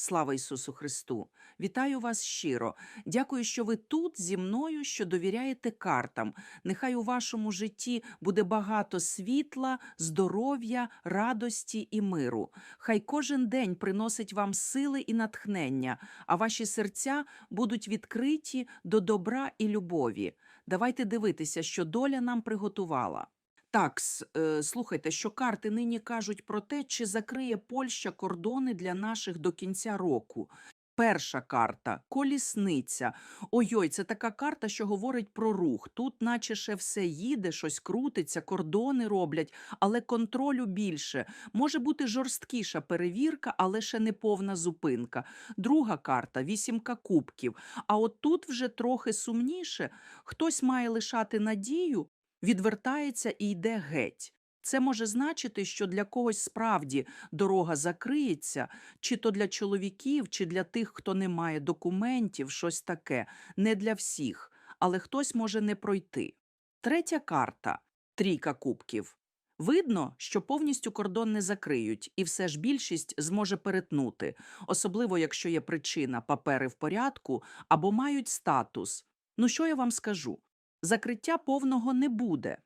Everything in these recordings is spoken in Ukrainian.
Слава Ісусу Христу! Вітаю вас щиро. Дякую, що ви тут зі мною, що довіряєте картам. Нехай у вашому житті буде багато світла, здоров'я, радості і миру. Хай кожен день приносить вам сили і натхнення, а ваші серця будуть відкриті до добра і любові. Давайте дивитися, що доля нам приготувала. Так, е, слухайте, що карти нині кажуть про те, чи закриє Польща кордони для наших до кінця року. Перша карта колісниця. Ой-ой, це така карта, що говорить про рух. Тут, наче ще все їде, щось крутиться, кордони роблять, але контролю більше. Може бути жорсткіша перевірка, але ще не повна зупинка. Друга карта вісімка кубків. А от тут вже трохи сумніше. Хтось має лишати надію, відвертається і йде геть. Це може значити, що для когось справді дорога закриється, чи то для чоловіків, чи для тих, хто не має документів, щось таке, не для всіх, але хтось може не пройти. Третя карта трійка кубків. Видно, що повністю кордон не закриють, і все ж більшість зможе перетнути, особливо якщо є причина папери в порядку або мають статус. Ну що я вам скажу? Закриття повного не буде,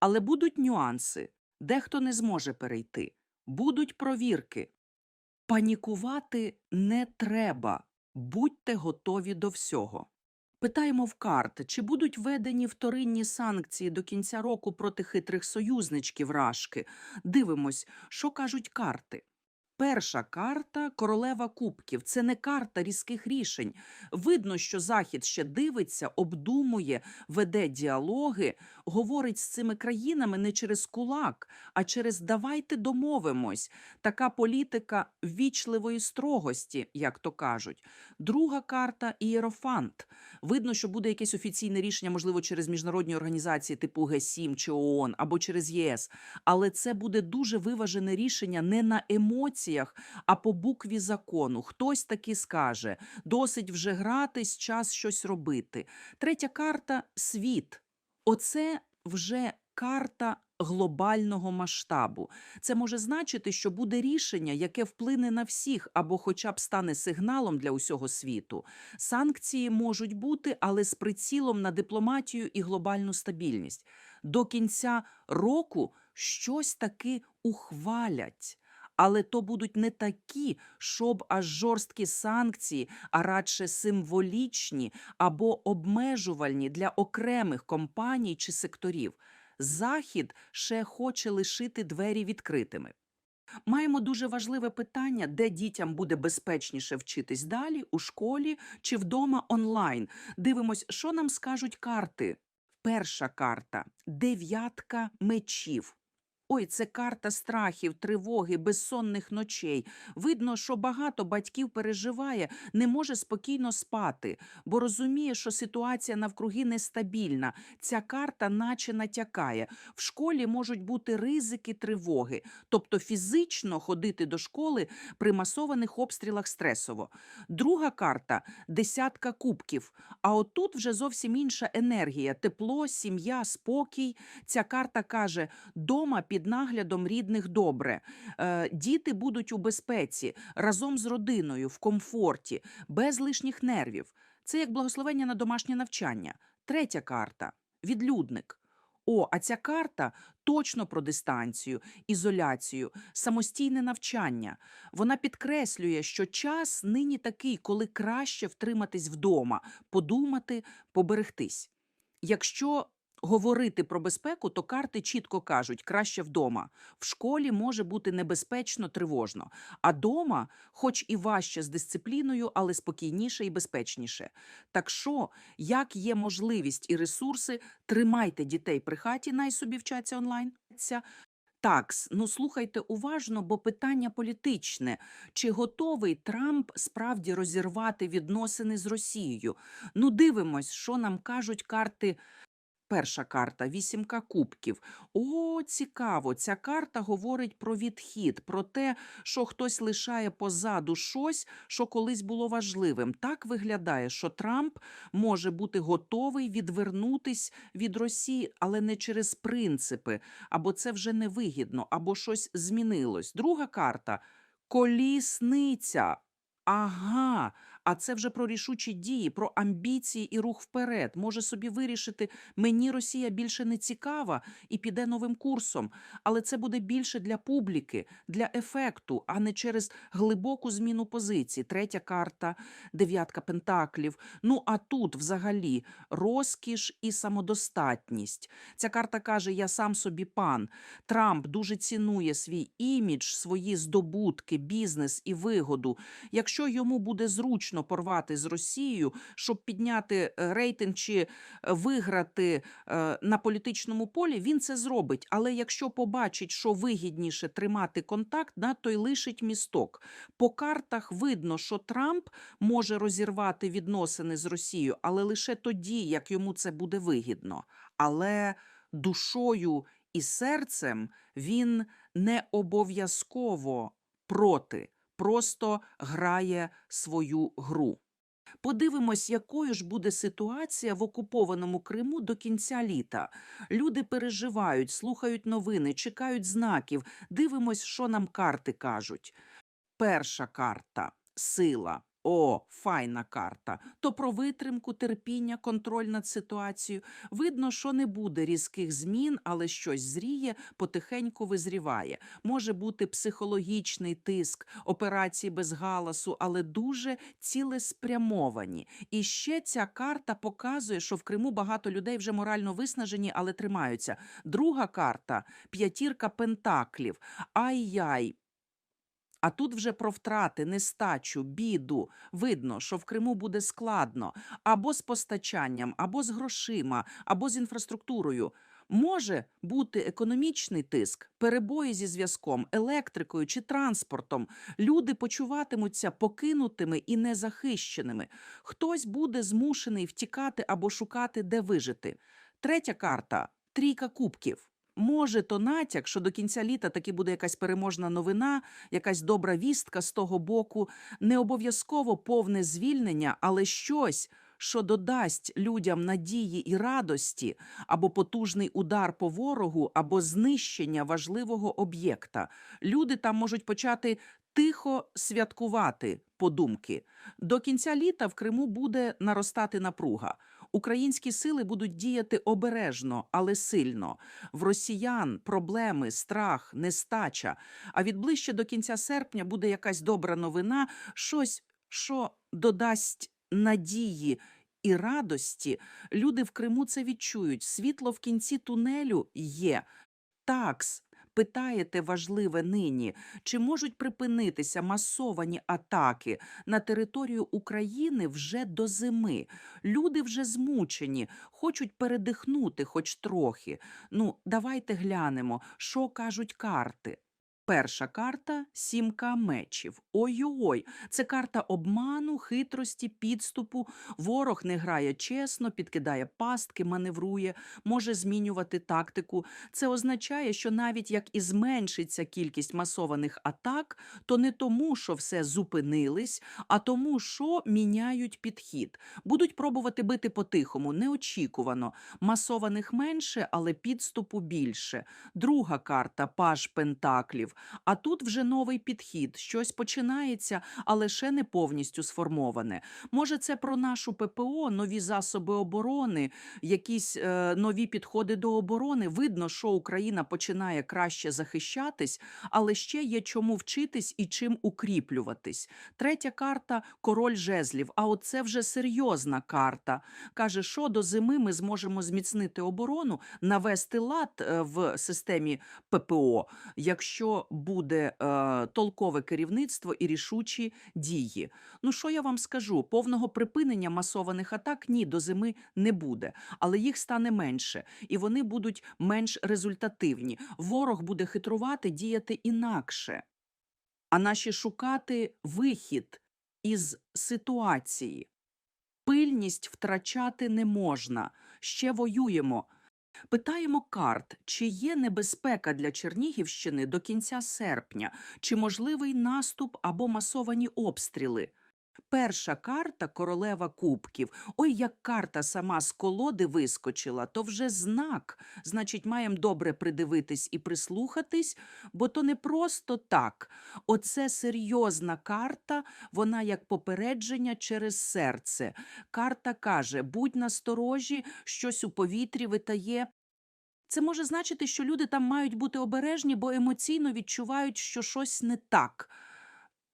але будуть нюанси. Дехто не зможе перейти. Будуть провірки. Панікувати не треба. Будьте готові до всього. Питаємо в карт, чи будуть введені вторинні санкції до кінця року проти хитрих союзничків Рашки. Дивимось, що кажуть карти. Перша карта королева кубків. Це не карта різких рішень. Видно, що Захід ще дивиться, обдумує, веде діалоги, говорить з цими країнами не через кулак, а через давайте домовимось. Така політика ввічливої строгості, як то кажуть. Друга карта ієрофант. Видно, що буде якесь офіційне рішення, можливо, через міжнародні організації типу Г7 чи ООН або через ЄС. Але це буде дуже виважене рішення не на емоціях, а по букві закону. Хтось таки скаже: досить вже гратись, час щось робити. Третя карта світ. Оце вже карта глобального масштабу. Це може значити, що буде рішення, яке вплине на всіх або хоча б стане сигналом для усього світу. Санкції можуть бути, але з прицілом на дипломатію і глобальну стабільність. До кінця року щось таки ухвалять. Але то будуть не такі, щоб аж жорсткі санкції, а радше символічні або обмежувальні для окремих компаній чи секторів. Захід ще хоче лишити двері відкритими. Маємо дуже важливе питання, де дітям буде безпечніше вчитись далі, у школі чи вдома онлайн. Дивимось, що нам скажуть карти. Перша карта дев'ятка мечів. Ой, це карта страхів, тривоги, безсонних ночей. Видно, що багато батьків переживає, не може спокійно спати, бо розуміє, що ситуація навкруги нестабільна. Ця карта наче натякає. В школі можуть бути ризики, тривоги, тобто фізично ходити до школи при масованих обстрілах стресово. Друга карта десятка кубків. А отут вже зовсім інша енергія: тепло, сім'я, спокій. Ця карта каже: дома під наглядом рідних добре. Е, діти будуть у безпеці разом з родиною, в комфорті, без лишніх нервів. Це як благословення на домашнє навчання. Третя карта відлюдник. О, а ця карта точно про дистанцію, ізоляцію, самостійне навчання. Вона підкреслює, що час нині такий, коли краще втриматись вдома, подумати, поберегтись. Якщо говорити про безпеку, то карти чітко кажуть краще вдома. В школі може бути небезпечно, тривожно, а дома, хоч і важче з дисципліною, але спокійніше і безпечніше. Так що, як є можливість і ресурси, тримайте дітей при хаті, най собі вчаться онлайн. Ця Такс, ну слухайте уважно, бо питання політичне. Чи готовий Трамп справді розірвати відносини з Росією? Ну, дивимось, що нам кажуть карти. Перша карта вісімка кубків. О, цікаво. Ця карта говорить про відхід, про те, що хтось лишає позаду щось, що колись було важливим. Так виглядає, що Трамп може бути готовий відвернутись від Росії, але не через принципи, або це вже невигідно, або щось змінилось. Друга карта колісниця. Ага, а це вже про рішучі дії, про амбіції і рух вперед. Може собі вирішити, мені Росія більше не цікава і піде новим курсом. Але це буде більше для публіки, для ефекту, а не через глибоку зміну позицій. Третя карта, дев'ятка пентаклів. Ну а тут взагалі розкіш і самодостатність. Ця карта каже: Я сам собі пан. Трамп дуже цінує свій імідж, свої здобутки, бізнес і вигоду. Якщо йому буде зручно порвати з Росією, щоб підняти е, рейтинг чи е, виграти е, на політичному полі, він це зробить. Але якщо побачить, що вигідніше тримати контакт, да, то й лишить місток. По картах видно, що Трамп може розірвати відносини з Росією, але лише тоді, як йому це буде вигідно. Але душою і серцем він не обов'язково проти, просто грає свою гру. Подивимось, якою ж буде ситуація в окупованому Криму до кінця літа. Люди переживають, слухають новини, чекають знаків. Дивимось, що нам карти кажуть. Перша карта сила. О, файна карта. То про витримку, терпіння, контроль над ситуацією. Видно, що не буде різких змін, але щось зріє, потихеньку визріває. Може бути психологічний тиск, операції без галасу, але дуже цілеспрямовані. І ще ця карта показує, що в Криму багато людей вже морально виснажені, але тримаються. Друга карта п'ятірка пентаклів. Ай-яй, а тут вже про втрати, нестачу, біду. Видно, що в Криму буде складно або з постачанням, або з грошима, або з інфраструктурою. Може бути економічний тиск, перебої зі зв'язком, електрикою чи транспортом. Люди почуватимуться покинутими і незахищеними. Хтось буде змушений втікати або шукати, де вижити. Третя карта трійка кубків. Може, то натяк, що до кінця літа таки буде якась переможна новина, якась добра вістка з того боку, не обов'язково повне звільнення, але щось, що додасть людям надії і радості, або потужний удар по ворогу, або знищення важливого об'єкта. Люди там можуть почати тихо святкувати подумки. До кінця літа в Криму буде наростати напруга. Українські сили будуть діяти обережно, але сильно. В росіян проблеми, страх, нестача. А від ближче до кінця серпня буде якась добра новина, щось, що додасть надії. І радості люди в Криму це відчують. Світло в кінці тунелю є. Такс, питаєте важливе нині, чи можуть припинитися масовані атаки на територію України вже до зими? Люди вже змучені, хочуть передихнути хоч трохи. Ну, давайте глянемо, що кажуть карти. Перша карта сімка мечів. Ой-ой, це карта обману, хитрості, підступу. Ворог не грає чесно, підкидає пастки, маневрує, може змінювати тактику. Це означає, що навіть як і зменшиться кількість масованих атак, то не тому, що все зупинились, а тому, що міняють підхід. Будуть пробувати бити по-тихому, неочікувано. Масованих менше, але підступу більше. Друга карта паж пентаклів. А тут вже новий підхід, щось починається, але ще не повністю сформоване. Може, це про нашу ППО, нові засоби оборони, якісь е, нові підходи до оборони. Видно, що Україна починає краще захищатись, але ще є чому вчитись і чим укріплюватись. Третя карта король жезлів. А от це вже серйозна карта. Каже, що до зими ми зможемо зміцнити оборону, навести лад е, в системі ППО, якщо буде е, толкове керівництво і рішучі дії. Ну що я вам скажу? Повного припинення масованих атак ні до зими не буде, але їх стане менше, і вони будуть менш результативні. Ворог буде хитрувати, діяти інакше. А наші шукати вихід із ситуації. Пильність втрачати не можна. Ще воюємо. Питаємо карт, чи є небезпека для Чернігівщини до кінця серпня, чи можливий наступ або масовані обстріли. Перша карта королева кубків. Ой, як карта сама з колоди вискочила, то вже знак. Значить, маємо добре придивитись і прислухатись, бо то не просто так. Оце серйозна карта, вона як попередження через серце. Карта каже: будь насторожі, щось у повітрі витає. Це може значити, що люди там мають бути обережні, бо емоційно відчувають, що щось не так.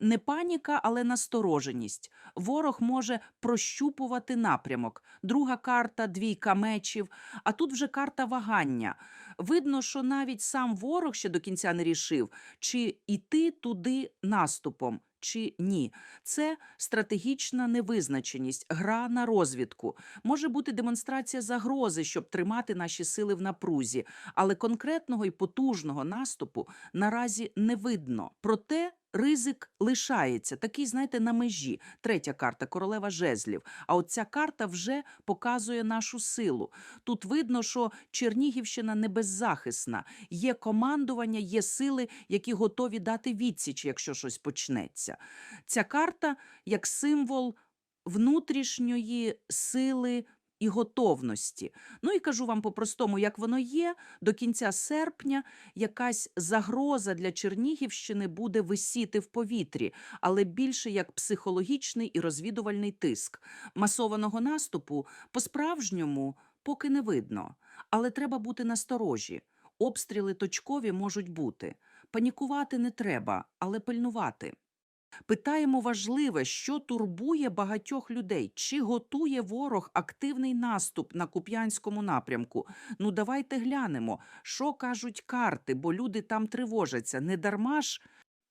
Не паніка, але настороженість. Ворог може прощупувати напрямок. Друга карта двійка мечів, а тут вже карта вагання. Видно, що навіть сам ворог ще до кінця не рішив, чи йти туди наступом, чи ні. Це стратегічна невизначеність, гра на розвідку. Може бути демонстрація загрози, щоб тримати наші сили в напрузі, але конкретного і потужного наступу наразі не видно. Проте ризик лишається, такий, знаєте, на межі. Третя карта королева жезлів. А от ця карта вже показує нашу силу. Тут видно, що Чернігівщина не беззахисна. Є командування, є сили, які готові дати відсіч, якщо щось почнеться. Ця карта як символ внутрішньої сили. І готовності. Ну і кажу вам по-простому, як воно є, до кінця серпня якась загроза для Чернігівщини буде висіти в повітрі, але більше як психологічний і розвідувальний тиск. Масованого наступу по-справжньому поки не видно, але треба бути насторожі. Обстріли точкові можуть бути. Панікувати не треба, але пильнувати. Питаємо важливе, що турбує багатьох людей, чи готує ворог активний наступ на Куп'янському напрямку. Ну давайте глянемо, що кажуть карти, бо люди там тривожаться. Не дарма ж.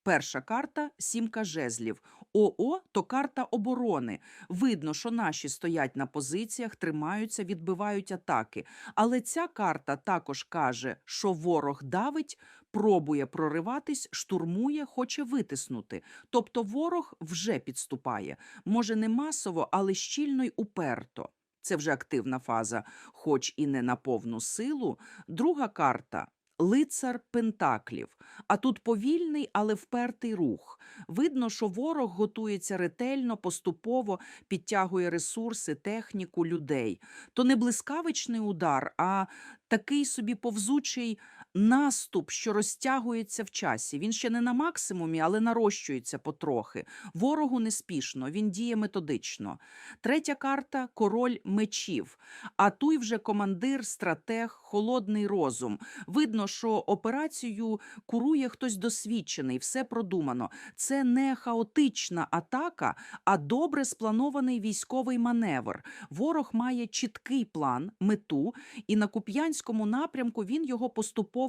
Перша карта сімка жезлів. ОО то карта оборони. Видно, що наші стоять на позиціях, тримаються, відбивають атаки. Але ця карта також каже, що ворог давить, пробує прориватись, штурмує, хоче витиснути. Тобто ворог вже підступає. Може, не масово, але щільно й уперто. Це вже активна фаза, хоч і не на повну силу. Друга карта. Лицар Пентаклів. А тут повільний, але впертий рух. Видно, що ворог готується ретельно, поступово підтягує ресурси, техніку, людей. То не блискавичний удар, а такий собі повзучий наступ, що розтягується в часі. Він ще не на максимумі, але нарощується потрохи. Ворогу неспішно, він діє методично. Третя карта король мечів. А туй вже командир, стратег, холодний розум. Видно, що операцію курує хтось досвідчений, все продумано. Це не хаотична атака, а добре спланований військовий маневр. Ворог має чіткий план, мету, і на Куп'янському напрямку він його поступово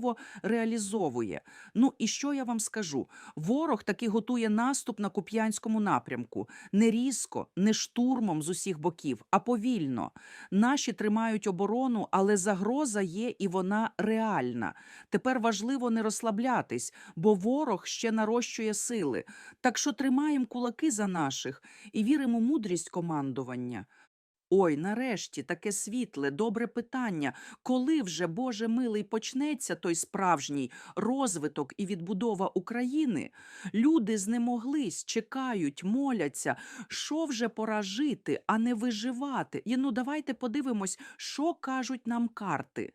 реалізовує. Ну і що я вам скажу? Ворог таки готує наступ на Куп'янському напрямку не різко, не штурмом з усіх боків, а повільно. Наші тримають оборону, але загроза є і вона реальна. Тепер важливо не розслаблятись, бо ворог ще нарощує сили. Так що тримаємо кулаки за наших і віримо в мудрість командування. Ой, нарешті таке світле, добре питання. Коли вже, Боже милий, почнеться той справжній розвиток і відбудова України? Люди знемоглись, чекають, моляться. Що вже пора жити, а не виживати? І ну давайте подивимось, що кажуть нам карти.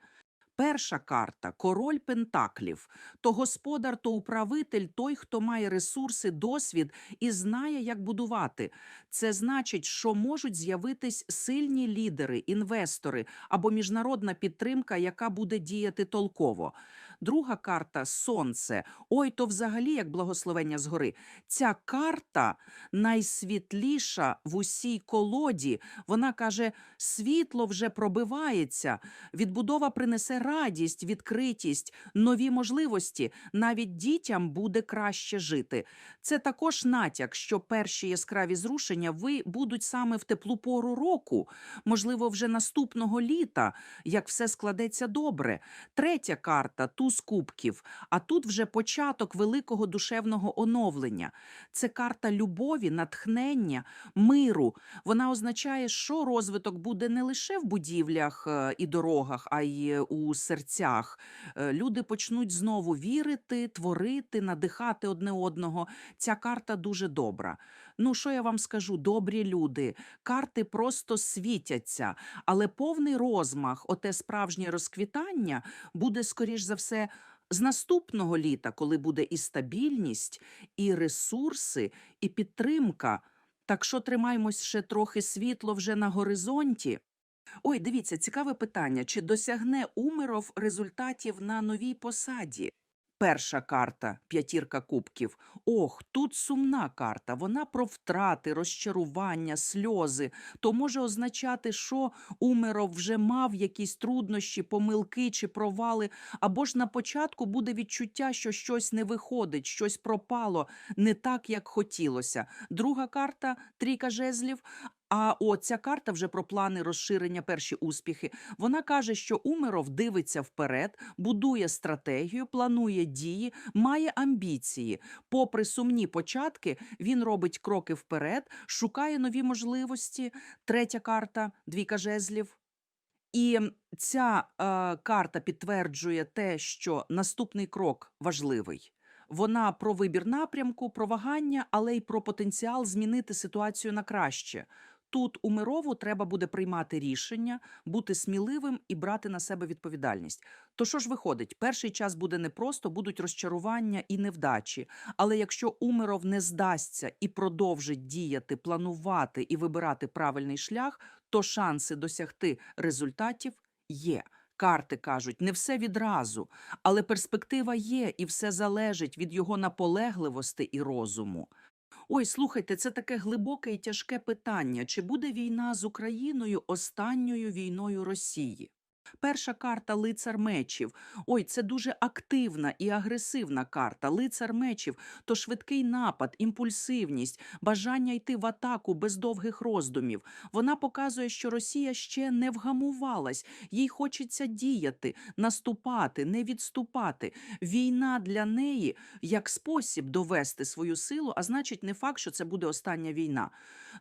Перша карта король Пентаклів. То господар, то управитель, той, хто має ресурси, досвід і знає, як будувати. Це значить, що можуть з'явитись сильні лідери, інвестори або міжнародна підтримка, яка буде діяти толково. Друга карта сонце. Ой, то взагалі як благословення згори. Ця карта найсвітліша в усій колоді. Вона каже: світло вже пробивається, відбудова принесе радість, відкритість, нові можливості. Навіть дітям буде краще жити. Це також натяк, що перші яскраві зрушення ви будуть саме в теплу пору року, можливо, вже наступного літа, як все складеться добре. Третя карта туз кубків. А тут вже початок великого душевного оновлення. Це карта любові, натхнення, миру. Вона означає, що розвиток буде не лише в будівлях е, і дорогах, а й е, у серцях. Е, Люди почнуть знову вірити, творити, надихати одне одного. Ця карта дуже добра. Ну, що я вам скажу, добрі люди, карти просто світяться, але повний розмах, оте справжнє розквітання, буде, скоріш за все, з наступного літа, коли буде і стабільність, і ресурси, і підтримка. Так що тримаємось ще трохи світло вже на горизонті. Ой, дивіться, цікаве питання: чи досягне Умеров результатів на новій посаді? Перша карта п'ятірка кубків. Ох, тут сумна карта. Вона про втрати, розчарування, сльози. То може означати, що Умеров вже мав якісь труднощі, помилки чи провали, або ж на початку буде відчуття, що щось не виходить, щось пропало не так, як хотілося. Друга карта трійка жезлів. А о, ця карта вже про плани розширення, перші успіхи. Вона каже, що Умеров дивиться вперед, будує стратегію, планує дії, має амбіції. Попри сумні початки, він робить кроки вперед, шукає нові можливості. Третя карта двійка жезлів. І ця е, карта підтверджує те, що наступний крок важливий. Вона про вибір напрямку, про вагання, але й про потенціал змінити ситуацію на краще. Тут у Мирову треба буде приймати рішення, бути сміливим і брати на себе відповідальність. То що ж виходить? Перший час буде непросто, будуть розчарування і невдачі. Але якщо Умеров не здасться і продовжить діяти, планувати і вибирати правильний шлях, то шанси досягти результатів є. Карти кажуть, не все відразу, але перспектива є, і все залежить від його наполегливості і розуму. Ой, слухайте, це таке глибоке і тяжке питання: чи буде війна з Україною останньою війною Росії? Перша карта лицар мечів. Ой, це дуже активна і агресивна карта. Лицар мечів то швидкий напад, імпульсивність, бажання йти в атаку без довгих роздумів. Вона показує, що Росія ще не вгамувалась, їй хочеться діяти, наступати, не відступати. Війна для неї як спосіб довести свою силу, а значить, не факт, що це буде остання війна.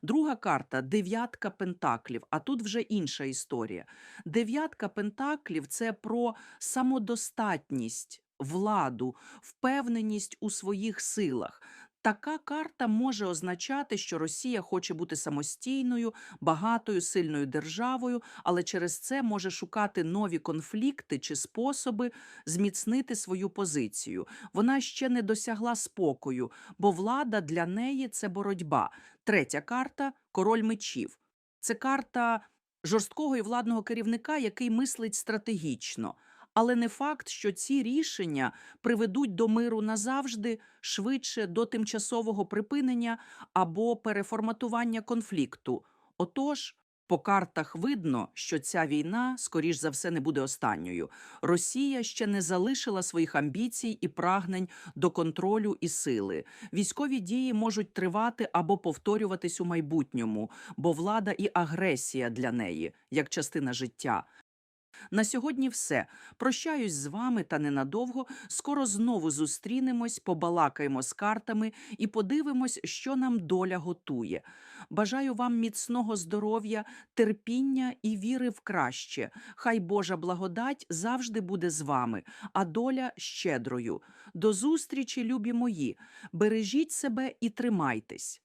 Друга карта дев'ятка пентаклів. А тут вже інша історія. Дев'ятка пентаклів це про самодостатність, владу, впевненість у своїх силах. Така карта може означати, що Росія хоче бути самостійною, багатою, сильною державою, але через це може шукати нові конфлікти чи способи зміцнити свою позицію. Вона ще не досягла спокою, бо влада для неї це боротьба. Третя карта король мечів. Це карта жорсткого і владного керівника, який мислить стратегічно. Але не факт, що ці рішення приведуть до миру назавжди, швидше до тимчасового припинення або переформатування конфлікту. Отож, по картах видно, що ця війна, скоріш за все, не буде останньою. Росія ще не залишила своїх амбіцій і прагнень до контролю і сили. Військові дії можуть тривати або повторюватись у майбутньому, бо влада і агресія для неї як частина життя. На сьогодні все. Прощаюсь з вами та ненадовго. Скоро знову зустрінемось, побалакаємо з картами і подивимось, що нам доля готує. Бажаю вам міцного здоров'я, терпіння і віри в краще. Хай Божа благодать завжди буде з вами, а доля щедрою. До зустрічі, любі мої. Бережіть себе і тримайтесь.